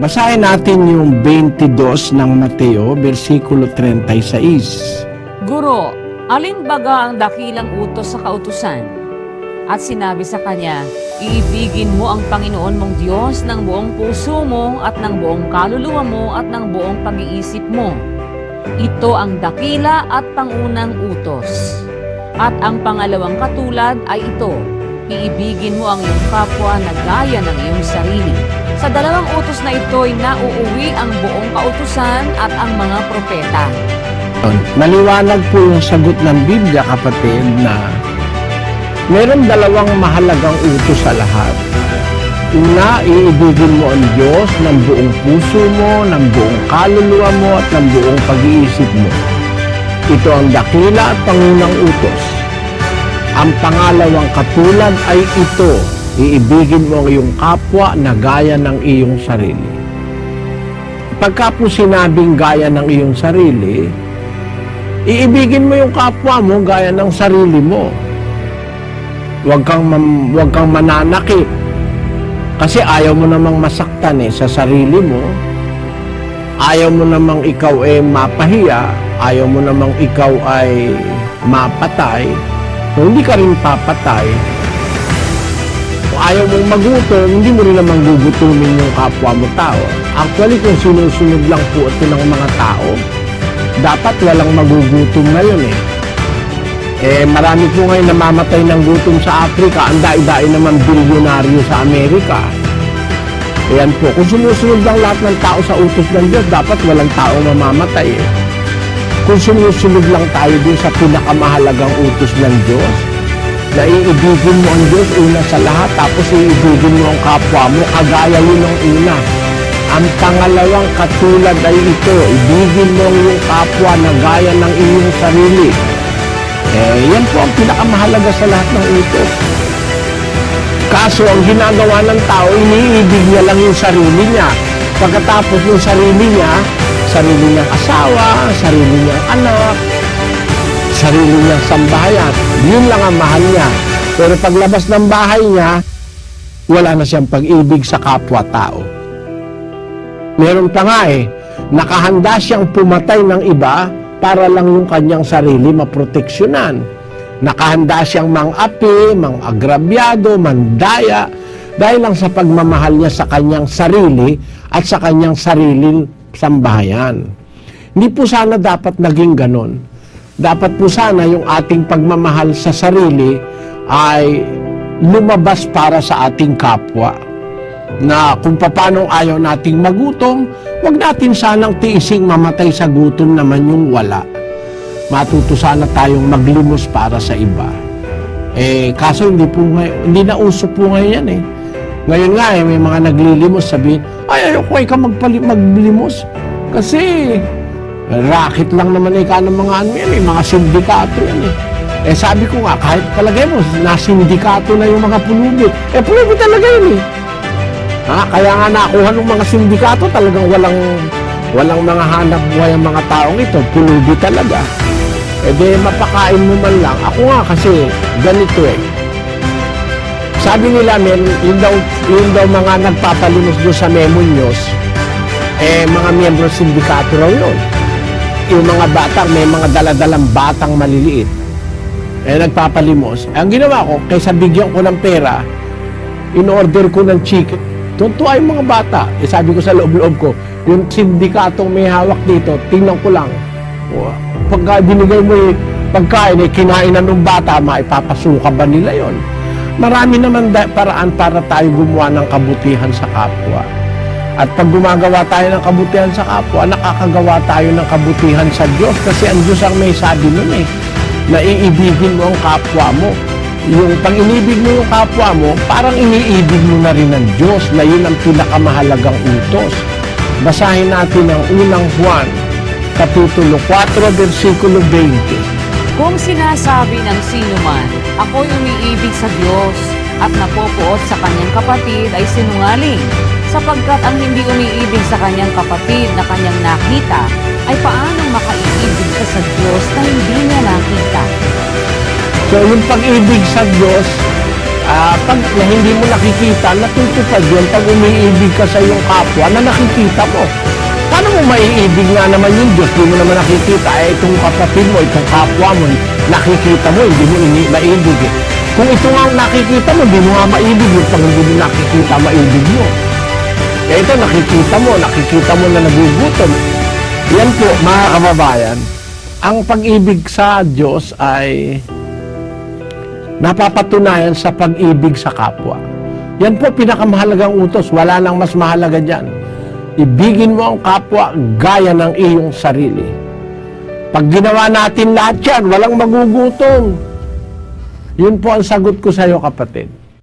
Basahin natin yung 22 ng Mateo, versikulo 36. Guro, alin baga ang dakilang utos sa kautusan? At sinabi sa kanya, Iibigin mo ang Panginoon mong Diyos ng buong puso mo at ng buong kaluluwa mo at ng buong pag-iisip mo. Ito ang dakila at pangunang utos. At ang pangalawang katulad ay ito, iibigin mo ang iyong kapwa na gaya ng iyong sarili. Sa dalawang utos na ito ay nauuwi ang buong kautusan at ang mga propeta. Maliwanag po yung sagot ng Biblia, kapatid, na meron dalawang mahalagang utos sa lahat. Una, iibigin mo ang Diyos ng buong puso mo, ng buong kaluluwa mo, at ng buong pag-iisip mo. Ito ang dakila at pangunang utos. Ang pangalawang katulad ay ito, iibigin mo ang iyong kapwa na gaya ng iyong sarili. Pagka po sinabing gaya ng iyong sarili, iibigin mo yung kapwa mo gaya ng sarili mo. Huwag kang, huwag kang mananakit. Kasi ayaw mo namang masaktan eh sa sarili mo. Ayaw mo namang ikaw eh mapahiya. Ayaw mo namang ikaw ay mapatay. Kung hindi ka rin papatay, kung ayaw mong magutom, hindi mo rin naman gugutumin yung kapwa mo tao. Actually, kung sinusunod lang po ito ng mga tao, dapat walang magugutom ngayon eh. Eh, marami po ngayon namamatay ng gutom sa Africa. Ang dai-dai naman bilyonaryo sa Amerika. Ayan po, kung sumusunod lang lahat ng tao sa utos ng Diyos, dapat walang tao mamamatay eh. Kung sumusunod lang tayo din sa pinakamahalagang utos ng Diyos, na iibigin mo ang Diyos una sa lahat, tapos iibigin mo ang kapwa mo, kagaya yun ng una. Ang pangalawang katulad ay ito, ibigin mo ang iyong kapwa na gaya ng iyong sarili. Eh, yan po ang pinakamahalaga sa lahat ng utos. Kaso ang ginagawa ng tao, iniibig niya lang yung sarili niya. Pagkatapos yung sarili niya, sarili niyang asawa, sarili niyang anak, sarili niyang sambahayan. Yun lang ang mahal niya. Pero paglabas ng bahay niya, wala na siyang pag-ibig sa kapwa-tao. Meron pa nga eh, nakahanda siyang pumatay ng iba para lang yung kanyang sarili maproteksyonan. Nakahanda siyang mang-api, mang-agrabyado, mandaya, dahil lang sa pagmamahal niya sa kanyang sarili at sa kanyang sariling sambahayan. Hindi po sana dapat naging ganon. Dapat po sana yung ating pagmamahal sa sarili ay lumabas para sa ating kapwa. Na kung paano ayaw nating magutom, wag natin sanang tiising mamatay sa gutom naman yung wala. Matuto sana tayong maglimos para sa iba. Eh, kaso hindi po ngay- hindi na uso po ngayon yan eh. Ngayon nga eh, may mga naglilimos sabihin, ay ayoko ay ka magpali- maglimos. Kasi racket lang naman eh ng mga ano yan eh, mga sindikato yan eh. Eh sabi ko nga, kahit palagay mo, nasindikato na yung mga pulubi. Eh pulubi talaga yun eh. Ha? Kaya nga nakuha ng mga sindikato talagang walang walang mga hanap buhay ang mga taong ito. Pulubi talaga. E di mapakain mo man lang. Ako nga kasi ganito eh. Sabi nila men, yun daw, yun daw mga nagpapalimos doon sa Memo eh mga miyembro sindikato raw yun. Yung mga batang, may mga daladalang batang maliliit. Eh nagpapalimos. Ang ginawa ko, kaysa bigyan ko ng pera, in-order ko ng chicken. Tuntua yung mga bata. Eh sabi ko sa loob-loob ko, yung sindikatong may hawak dito, tingnan ko lang. Pagka binigay mo yung pagkain, eh, kinain na ng bata, maipapasuka ba nila yon? Marami naman paraan para tayo gumawa ng kabutihan sa kapwa. At pag gumagawa tayo ng kabutihan sa kapwa, nakakagawa tayo ng kabutihan sa Diyos. Kasi ang Diyos ang may sabi nun eh, na iibigin mo ang kapwa mo. Yung pag inibig mo yung kapwa mo, parang iniibig mo na rin ang Diyos na yun ang pinakamahalagang utos. Basahin natin ang unang Juan, Kapitulo 4, versikulo 20. Kung sinasabi ng sino man, ako'y umiibig sa Diyos at napopuot sa kanyang kapatid ay sinungaling, sapagkat ang hindi umiibig sa kanyang kapatid na kanyang nakita ay paanong makaiibig ka sa Diyos na hindi niya nakita. So yung pag-ibig sa Diyos Ah, pag na hindi mo nakikita, natutupad yun pag umiibig ka sa iyong kapwa na nakikita mo. Paano mo maiibig nga naman yung Diyos? Hindi mo naman nakikita. Eh, itong kapatid mo, itong kapwa mo, nakikita mo, hindi mo ini maibig eh. Kung ito nga nakikita mo, hindi mo nga maibig yung pag hindi mo nakikita, maibig mo. Kaya ito, nakikita mo, nakikita mo na nagugutom. Yan po, mga kababayan, ang pag-ibig sa Diyos ay napapatunayan sa pag-ibig sa kapwa. Yan po pinakamahalagang utos. Wala nang mas mahalaga dyan. Ibigin mo ang kapwa gaya ng iyong sarili. Pag ginawa natin lahat yan, walang magugutom. Yun po ang sagot ko sa iyo, kapatid.